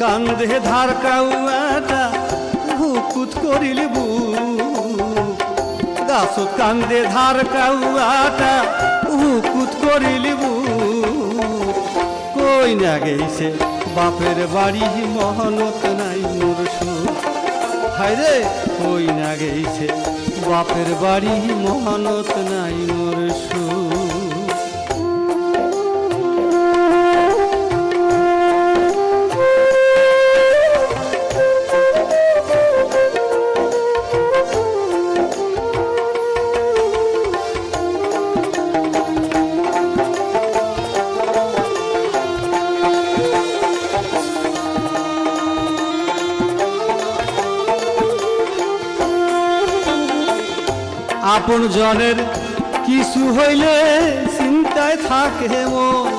কান্দে ধার কাউয়াটা হুকুত করিল বু গাছত কান্দে ধার কাউয়াটা হুকুত করিল বু কই না গেছে বাপের বাড়ি, মহনত নাই মোর হায় রে, কই না গেছে বাপের বাড়ি, মহানত নাই মোর আপন জনের কিছু হইলে চিন্তায় থাকে মন।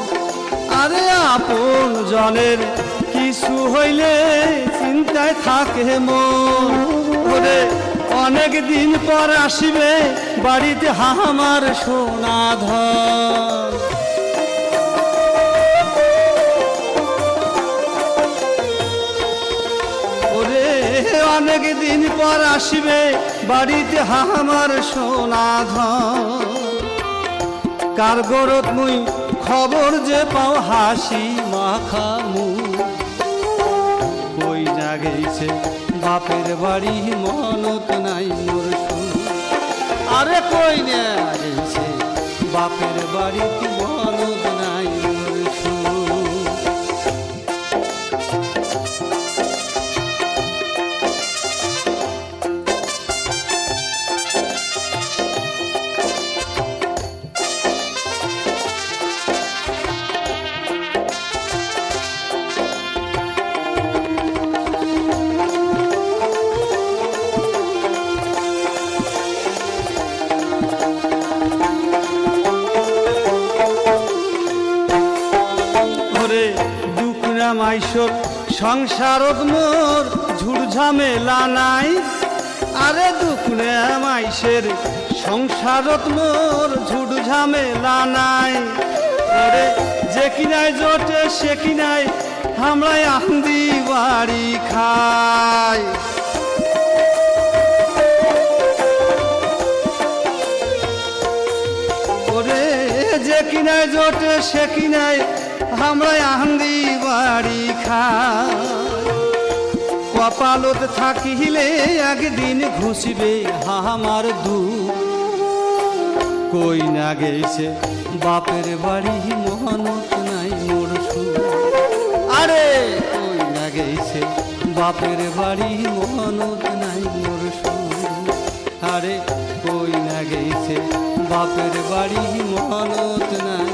আরে আপন জনের কিছু হইলে চিন্তায় থাকে মন। ওরে, অনেক দিন পর আসিবে বাড়িতে হামার সোনা ধন। অনেক দিন পর আসিবে বাড়িতে হামার সোনা কার গরত মুই খবর যে পাও হাসি মাখা মু কই না গেছে বাপের বাড়ি মনত নাই মোর আরে কই না বাপের বাড়িতে দুকুরা মাইসর সংসারত মোর, ঝুড় ঝামেলা নাই। আরে দুকুরা মাইসের সংসারত মোর, ঝুড় ঝামেলা নাই। ওরে যে কিনায় জোটে, সে কিনায় আমরাই আন্দি বাড়ি খাই। যে কিনায় জোটে, সে কিনায় আমরা আন্দি কপালত থাকিলে একদিন ঘুষিবে আমার দু কই না গেছে বাপের বাড়ি, মহানত নাই মোর আরে, কই না গেছে বাপের বাড়ি, মহানত নাই মোর আরে, কই না গেছে বাপের বাড়ি, মহানত নাই